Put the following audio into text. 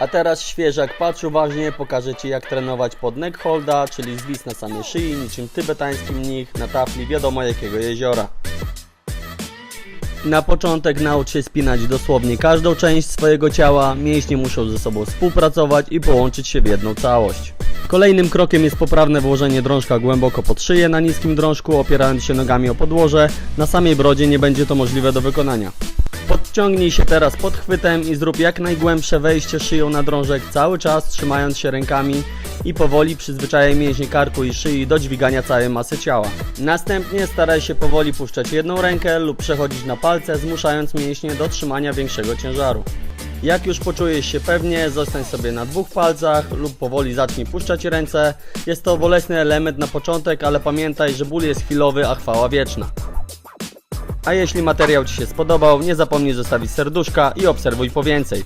A teraz świeżak, patrz uważnie, pokażę Ci jak trenować pod neck holda, czyli zwis na samej szyi, niczym tybetański mnich na tafli wiadomo jakiego jeziora. Na początek naucz się spinać dosłownie każdą część swojego ciała, mięśnie muszą ze sobą współpracować i połączyć się w jedną całość. Kolejnym krokiem jest poprawne włożenie drążka głęboko pod szyję na niskim drążku, opierając się nogami o podłoże. Na samej brodzie nie będzie to możliwe do wykonania. Podciągnij się teraz pod chwytem i zrób jak najgłębsze wejście szyją na drążek, cały czas trzymając się rękami i powoli przyzwyczajaj mięśnie karku i szyi do dźwigania całej masy ciała. Następnie staraj się powoli puszczać jedną rękę lub przechodzić na palce, zmuszając mięśnie do trzymania większego ciężaru. Jak już poczujesz się pewnie, zostań sobie na dwóch palcach lub powoli zacznij puszczać ręce. Jest to bolesny element na początek, ale pamiętaj, że ból jest chwilowy, a chwała wieczna. A jeśli materiał Ci się spodobał, nie zapomnij zostawić serduszka i obserwuj po więcej.